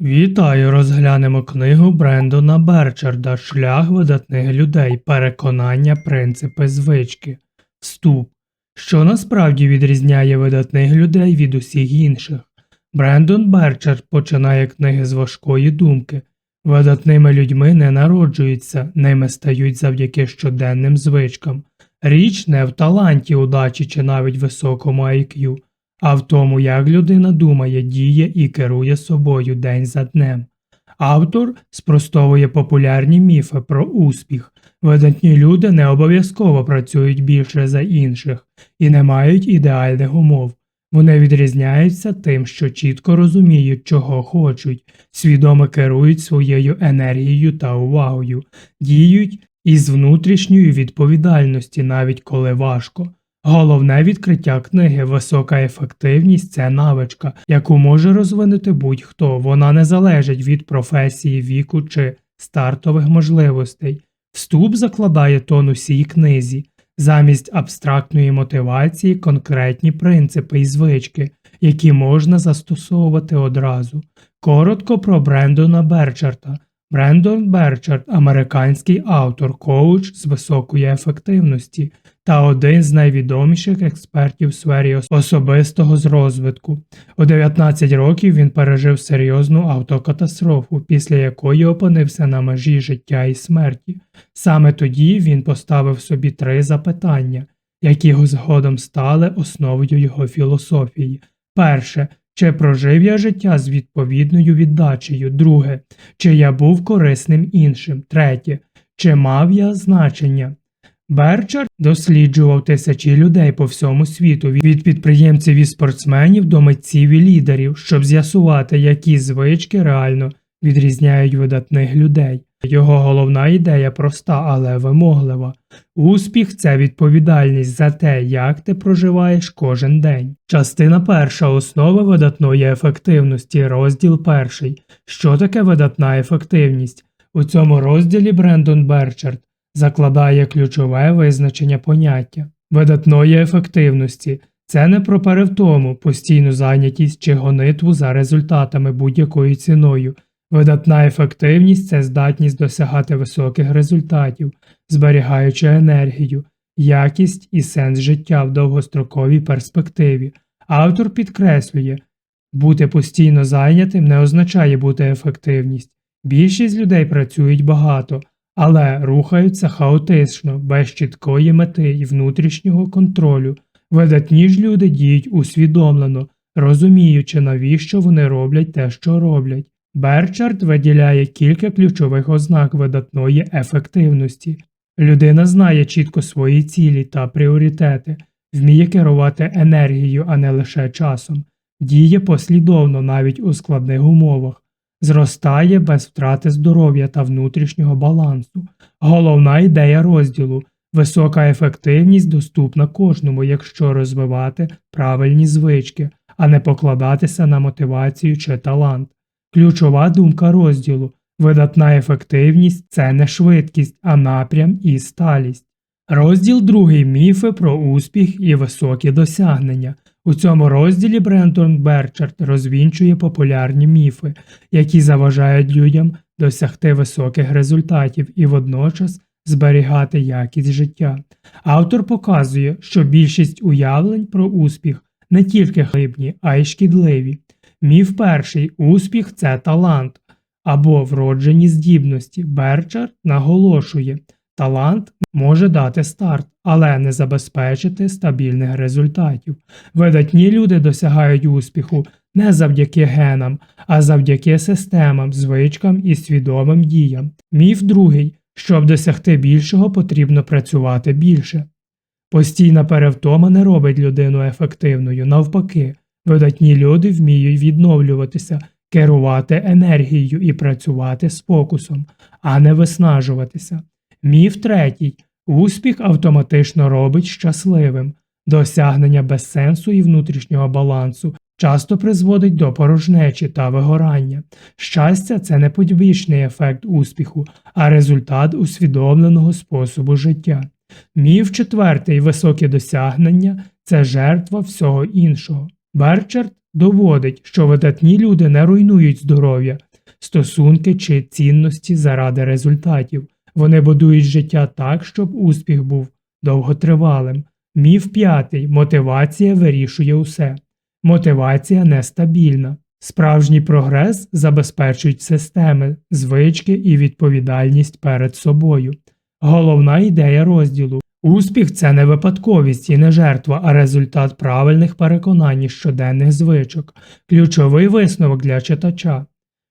Вітаю, розглянемо книгу Брендона Берчарда Шлях видатних людей. Переконання, принципи, звички. Вступ. Що насправді відрізняє видатних людей від усіх інших? Брендон Берчард починає книги з важкої думки. Видатними людьми не народжуються, ними стають завдяки щоденним звичкам. Річ не в таланті, удачі чи навіть високому IQ, а в тому, як людина думає, діє і керує собою день за днем. Автор спростовує популярні міфи про успіх. Видатні люди не обов'язково працюють більше за інших і не мають ідеальних умов. Вони відрізняються тим, що чітко розуміють, чого хочуть, свідомо керують своєю енергією та увагою, діють із внутрішньої відповідальності, навіть коли важко. Головне відкриття книги Висока ефективність це навичка, яку може розвинути будь-хто. Вона не залежить від професії, віку чи стартових можливостей. Вступ закладає тон усій книзі, замість абстрактної мотивації конкретні принципи і звички, які можна застосовувати одразу. Коротко про Брендона Берчарта. Брендон Берчард – американський автор, коуч з високої ефективності та один з найвідоміших експертів в сфері ос- особистого розвитку. У 19 років він пережив серйозну автокатастрофу, після якої опинився на межі життя і смерті. Саме тоді він поставив собі три запитання, які згодом стали основою його філософії. Перше, чи прожив я життя з відповідною віддачею? Друге, чи я був корисним іншим? Третє, чи мав я значення? Берчард досліджував тисячі людей по всьому світу, від підприємців і спортсменів до митців і лідерів, щоб з'ясувати, які звички реально відрізняють видатних людей. Його головна ідея проста, але вимоглива. Успіх це відповідальність за те, як ти проживаєш кожен день. Частина перша основи видатної ефективності, розділ перший. Що таке видатна ефективність? У цьому розділі Брендон Берчард закладає ключове визначення поняття видатної ефективності. Це не про перевтому, постійну зайнятість чи гонитву за результатами будь-якою ціною. Видатна ефективність це здатність досягати високих результатів, зберігаючи енергію, якість і сенс життя в довгостроковій перспективі. Автор підкреслює, бути постійно зайнятим не означає бути ефективність. Більшість людей працюють багато, але рухаються хаотично, без чіткої мети і внутрішнього контролю. Видатні ж люди діють усвідомлено, розуміючи, навіщо вони роблять те, що роблять. Берчард виділяє кілька ключових ознак видатної ефективності. Людина знає чітко свої цілі та пріоритети, вміє керувати енергією, а не лише часом, діє послідовно навіть у складних умовах, зростає без втрати здоров'я та внутрішнього балансу. Головна ідея розділу висока ефективність доступна кожному, якщо розвивати правильні звички, а не покладатися на мотивацію чи талант. Ключова думка розділу видатна ефективність це не швидкість, а напрям і сталість. Розділ другий міфи про успіх і високі досягнення. У цьому розділі Брентон Берчард розвінчує популярні міфи, які заважають людям досягти високих результатів і водночас зберігати якість життя. Автор показує, що більшість уявлень про успіх не тільки хибні, а й шкідливі. Міф перший успіх це талант або вроджені здібності. Берчард наголошує, талант може дати старт, але не забезпечити стабільних результатів. Видатні люди досягають успіху не завдяки генам, а завдяки системам, звичкам і свідомим діям. Міф другий щоб досягти більшого, потрібно працювати більше. Постійна перевтома не робить людину ефективною, навпаки, видатні люди вміють відновлюватися, керувати енергією і працювати з фокусом, а не виснажуватися. Міф третій успіх автоматично робить щасливим, досягнення без сенсу і внутрішнього балансу часто призводить до порожнечі та вигорання. Щастя це не подвічний ефект успіху, а результат усвідомленого способу життя. Міф четвертий високі досягнення це жертва всього іншого. Берчард доводить, що видатні люди не руйнують здоров'я, стосунки чи цінності заради результатів. Вони будують життя так, щоб успіх був довготривалим. Міф п'ятий мотивація вирішує усе. Мотивація нестабільна. Справжній прогрес забезпечують системи, звички і відповідальність перед собою. Головна ідея розділу успіх це не випадковість і не жертва, а результат правильних переконань і щоденних звичок, ключовий висновок для читача.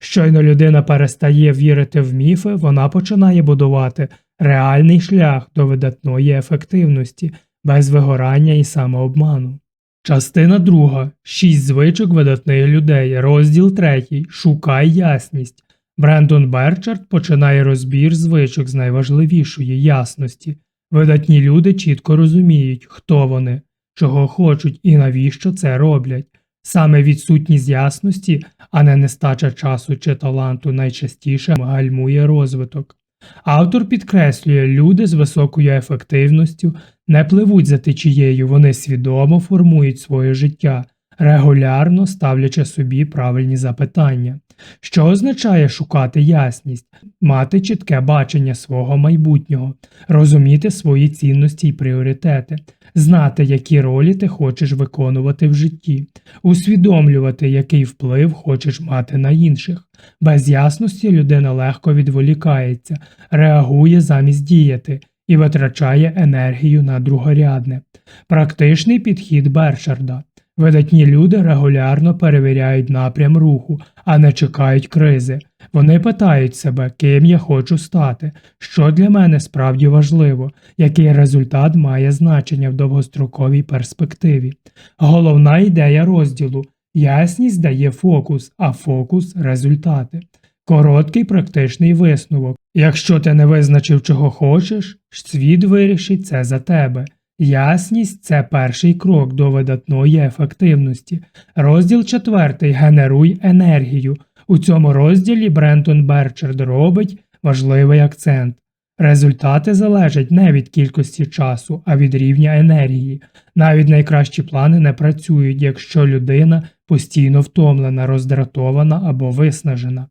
Щойно людина перестає вірити в міфи, вона починає будувати реальний шлях до видатної ефективності, без вигорання і самообману. Частина друга. Шість звичок видатних людей. Розділ третій. Шукай ясність. Брендон Берчард починає розбір звичок з найважливішої ясності. Видатні люди чітко розуміють, хто вони, чого хочуть і навіщо це роблять. Саме відсутність ясності, а не нестача часу чи таланту найчастіше гальмує розвиток. Автор підкреслює, люди з високою ефективністю не пливуть за течією, вони свідомо формують своє життя, регулярно ставлячи собі правильні запитання. Що означає шукати ясність, мати чітке бачення свого майбутнього, розуміти свої цінності і пріоритети, знати, які ролі ти хочеш виконувати в житті, усвідомлювати, який вплив хочеш мати на інших. Без ясності людина легко відволікається, реагує замість діяти і витрачає енергію на другорядне. Практичний підхід Бершарда. Видатні люди регулярно перевіряють напрям руху, а не чекають кризи. Вони питають себе, ким я хочу стати, що для мене справді важливо, який результат має значення в довгостроковій перспективі. Головна ідея розділу ясність дає фокус, а фокус результати. Короткий практичний висновок. Якщо ти не визначив, чого хочеш, світ вирішить це за тебе. Ясність це перший крок до видатної ефективності. Розділ четвертий Генеруй енергію. У цьому розділі Брентон Берчард робить важливий акцент. Результати залежать не від кількості часу, а від рівня енергії. Навіть найкращі плани не працюють, якщо людина постійно втомлена, роздратована або виснажена.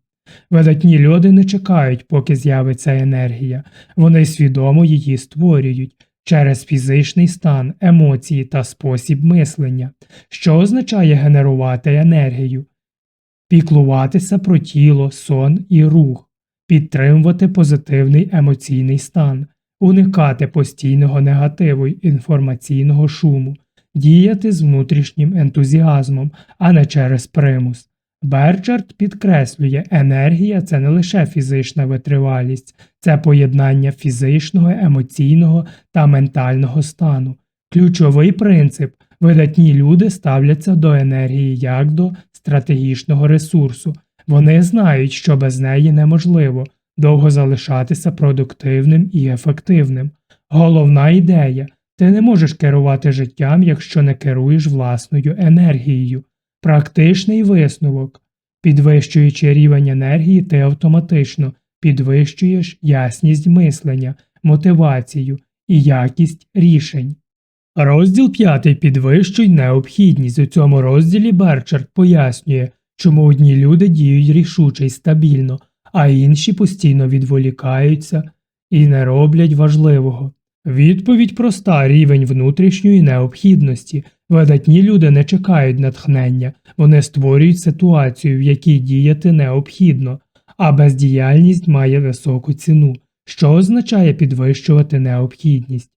Видатні люди не чекають, поки з'явиться енергія, вони свідомо її створюють через фізичний стан, емоції та спосіб мислення, що означає генерувати енергію, піклуватися про тіло, сон і рух, підтримувати позитивний емоційний стан, уникати постійного негативу й інформаційного шуму, діяти з внутрішнім ентузіазмом, а не через примус. Берчард підкреслює, енергія це не лише фізична витривалість, це поєднання фізичного, емоційного та ментального стану. Ключовий принцип видатні люди ставляться до енергії як до стратегічного ресурсу. Вони знають, що без неї неможливо довго залишатися продуктивним і ефективним. Головна ідея ти не можеш керувати життям, якщо не керуєш власною енергією. Практичний висновок. Підвищуючи рівень енергії, ти автоматично підвищуєш ясність мислення, мотивацію і якість рішень. Розділ 5 підвищуй необхідність. У цьому розділі Берчард пояснює, чому одні люди діють рішуче й стабільно, а інші постійно відволікаються і не роблять важливого. Відповідь проста рівень внутрішньої необхідності. Видатні люди не чекають натхнення, вони створюють ситуацію, в якій діяти необхідно, а бездіяльність має високу ціну, що означає підвищувати необхідність,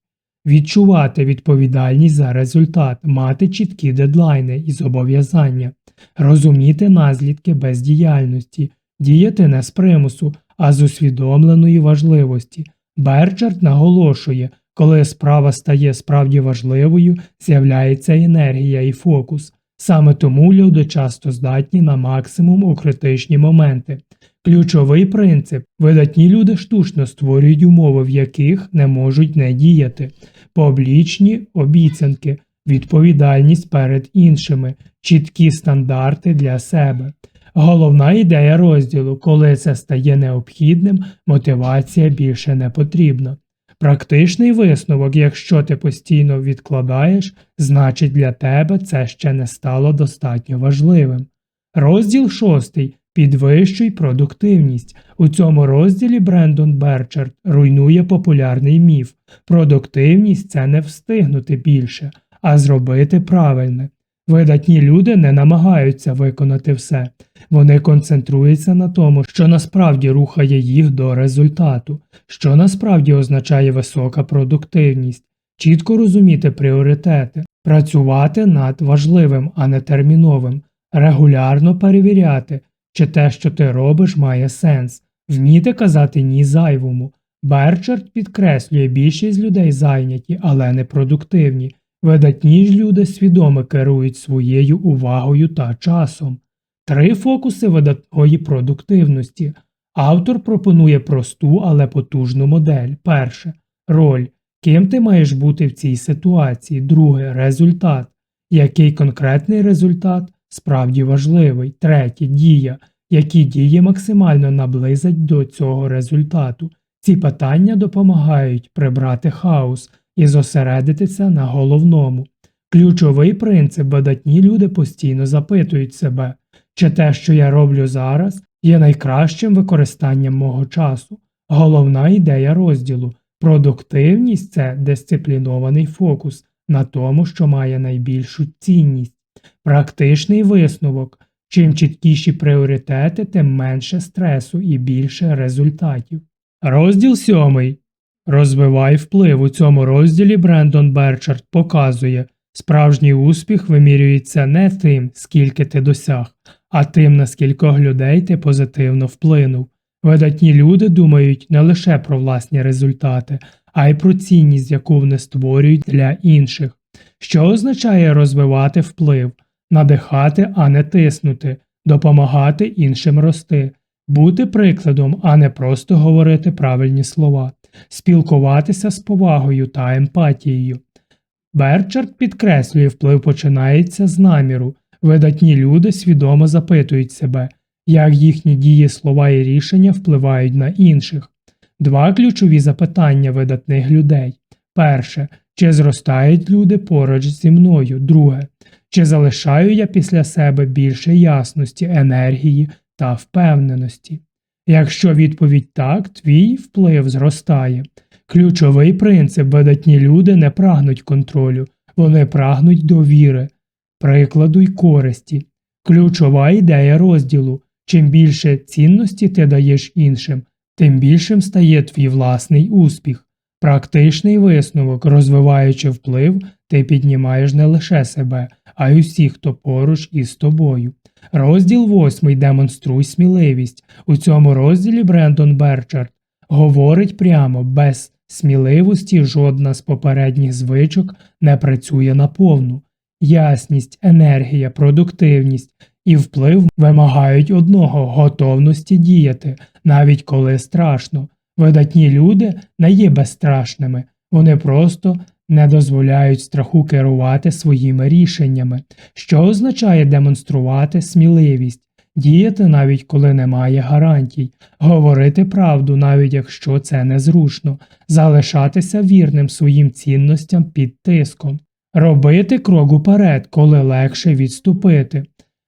відчувати відповідальність за результат, мати чіткі дедлайни і зобов'язання, розуміти наслідки бездіяльності, діяти не з примусу, а з усвідомленої важливості. Берчард наголошує, коли справа стає справді важливою, з'являється енергія і фокус. Саме тому люди часто здатні на максимум у критичні моменти. Ключовий принцип видатні люди штучно створюють умови, в яких не можуть не діяти, публічні обіцянки, відповідальність перед іншими, чіткі стандарти для себе. Головна ідея розділу, коли це стає необхідним, мотивація більше не потрібна. Практичний висновок, якщо ти постійно відкладаєш, значить для тебе це ще не стало достатньо важливим. Розділ шостий. Підвищуй продуктивність. У цьому розділі Брендон Берчард руйнує популярний міф. Продуктивність це не встигнути більше, а зробити правильне. Видатні люди не намагаються виконати все. Вони концентруються на тому, що насправді рухає їх до результату, що насправді означає висока продуктивність, чітко розуміти пріоритети, працювати над важливим, а не терміновим, регулярно перевіряти, чи те, що ти робиш, має сенс, вміти казати ні зайвому. Берчард підкреслює, більшість людей зайняті, але не продуктивні. Видатні ж люди свідомо керують своєю увагою та часом. Три фокуси видатної продуктивності. Автор пропонує просту, але потужну модель. Перше роль. Ким ти маєш бути в цій ситуації? Друге результат. Який конкретний результат справді важливий. Третє дія. Які дії максимально наблизять до цього результату. Ці питання допомагають прибрати хаос і зосередитися на головному. Ключовий принцип видатні люди постійно запитують себе, чи те, що я роблю зараз, є найкращим використанням мого часу. Головна ідея розділу продуктивність це дисциплінований фокус на тому, що має найбільшу цінність. Практичний висновок чим чіткіші пріоритети, тим менше стресу і більше результатів. Розділ сьомий. Розвивай вплив. У цьому розділі Брендон Берчард показує, справжній успіх вимірюється не тим, скільки ти досяг, а тим, на скількох людей ти позитивно вплинув. Видатні люди думають не лише про власні результати, а й про цінність, яку вони створюють для інших, що означає розвивати вплив, надихати, а не тиснути, допомагати іншим рости, бути прикладом, а не просто говорити правильні слова, спілкуватися з повагою та емпатією. Берчард підкреслює, вплив починається з наміру. Видатні люди свідомо запитують себе, як їхні дії, слова і рішення впливають на інших. Два ключові запитання видатних людей. Перше, чи зростають люди поруч зі мною? Друге, чи залишаю я після себе більше ясності, енергії та впевненості? Якщо відповідь так, твій вплив зростає. Ключовий принцип видатні люди не прагнуть контролю, вони прагнуть довіри, прикладу й користі. Ключова ідея розділу чим більше цінності ти даєш іншим, тим більшим стає твій власний успіх. Практичний висновок, розвиваючи вплив, ти піднімаєш не лише себе, а й усіх, хто поруч із тобою. Розділ восьмий демонструй сміливість. У цьому розділі Брендон Берчард говорить прямо без сміливості жодна з попередніх звичок не працює наповну. Ясність, енергія, продуктивність і вплив вимагають одного готовності діяти, навіть коли страшно. Видатні люди не є безстрашними, вони просто не дозволяють страху керувати своїми рішеннями, що означає демонструвати сміливість, діяти навіть коли немає гарантій, говорити правду, навіть якщо це незручно, залишатися вірним своїм цінностям під тиском, робити крок уперед, коли легше відступити.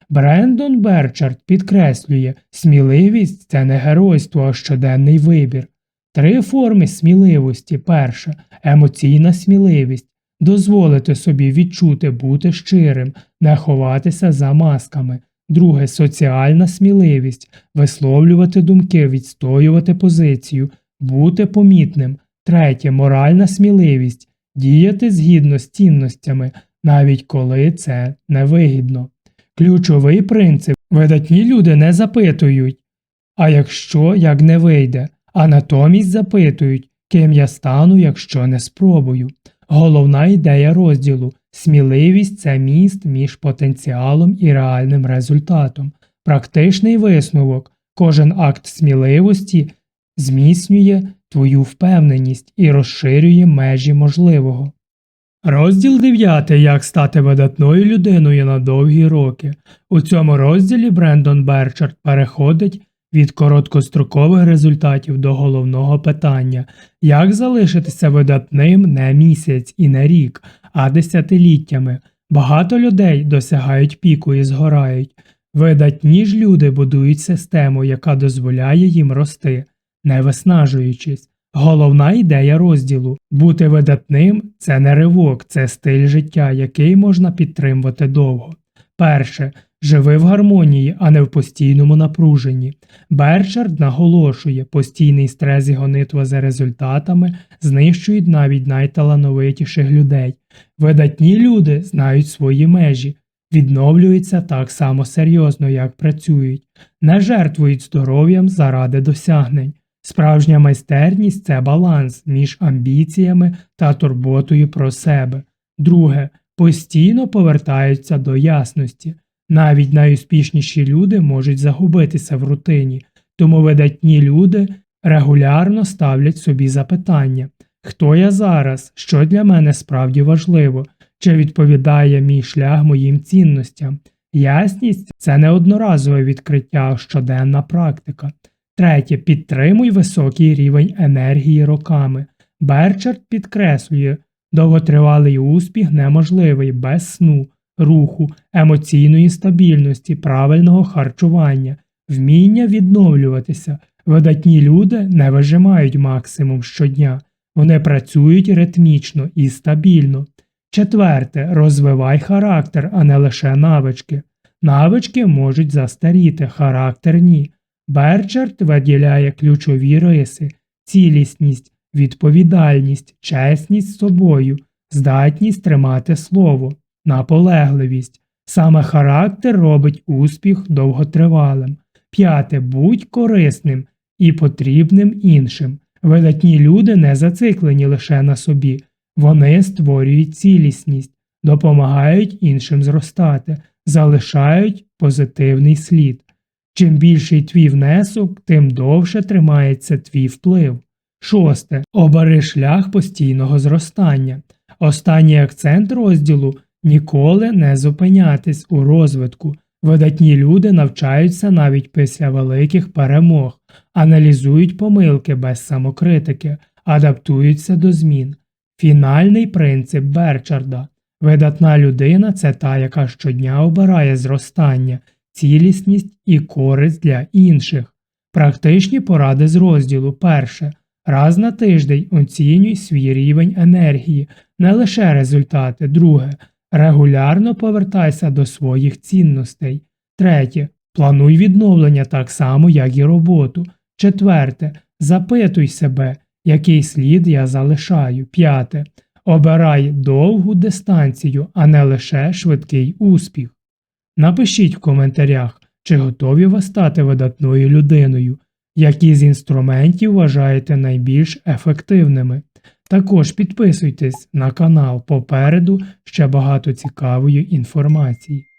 Брендон Берчард підкреслює, сміливість це не геройство, а щоденний вибір. Три форми сміливості. Перша емоційна сміливість дозволити собі відчути бути щирим, не ховатися за масками. Друге соціальна сміливість висловлювати думки, відстоювати позицію, бути помітним. Третє моральна сміливість діяти згідно з цінностями, навіть коли це невигідно. Ключовий принцип видатні люди не запитують, а якщо як не вийде, а натомість запитують, ким я стану, якщо не спробую. Головна ідея розділу сміливість це міст між потенціалом і реальним результатом. Практичний висновок кожен акт сміливості зміцнює твою впевненість і розширює межі можливого. Розділ 9. Як стати видатною людиною на довгі роки. У цьому розділі Брендон Берчард переходить від короткострокових результатів до головного питання, як залишитися видатним не місяць і не рік, а десятиліттями. Багато людей досягають піку і згорають. Видатні ж люди будують систему, яка дозволяє їм рости, не виснажуючись. Головна ідея розділу бути видатним це не ривок, це стиль життя, який можна підтримувати довго. Перше. Живи в гармонії, а не в постійному напруженні. Берчард наголошує, постійний стрес і гонитва за результатами знищують навіть найталановитіших людей. Видатні люди знають свої межі, відновлюються так само серйозно, як працюють, не жертвують здоров'ям заради досягнень. Справжня майстерність це баланс між амбіціями та турботою про себе. Друге, постійно повертаються до ясності. Навіть найуспішніші люди можуть загубитися в рутині, тому видатні люди регулярно ставлять собі запитання хто я зараз, що для мене справді важливо, чи відповідає мій шлях моїм цінностям. Ясність це не одноразове відкриття, а щоденна практика. Третє. Підтримуй високий рівень енергії роками. Берчард підкреслює, довготривалий успіх неможливий без сну, руху, емоційної стабільності, правильного харчування, вміння відновлюватися. Видатні люди не вижимають максимум щодня, вони працюють ритмічно і стабільно. Четверте, розвивай характер, а не лише навички. Навички можуть застаріти, характер ні. Берчард виділяє ключові риси, цілісність, відповідальність, чесність з собою, здатність тримати слово, наполегливість. Саме характер робить успіх довготривалим. П'яте. Будь корисним і потрібним іншим. Видатні люди не зациклені лише на собі, вони створюють цілісність, допомагають іншим зростати, залишають позитивний слід. Чим більший твій внесок, тим довше тримається твій вплив. Шосте. Обери шлях постійного зростання. Останній акцент розділу ніколи не зупинятись у розвитку. Видатні люди навчаються навіть після великих перемог, аналізують помилки без самокритики, адаптуються до змін. Фінальний принцип Берчарда видатна людина це та, яка щодня обирає зростання, цілісність і користь для інших. Практичні поради з розділу перше. Раз на тиждень оцінюй свій рівень енергії, не лише результати. Друге. Регулярно повертайся до своїх цінностей. Третє. Плануй відновлення так само, як і роботу. Четверте. Запитуй себе, який слід я залишаю. П'яте. Обирай довгу дистанцію, а не лише швидкий успіх. Напишіть в коментарях, чи готові ви стати видатною людиною, які з інструментів вважаєте найбільш ефективними. Також підписуйтесь на канал попереду ще багато цікавої інформації.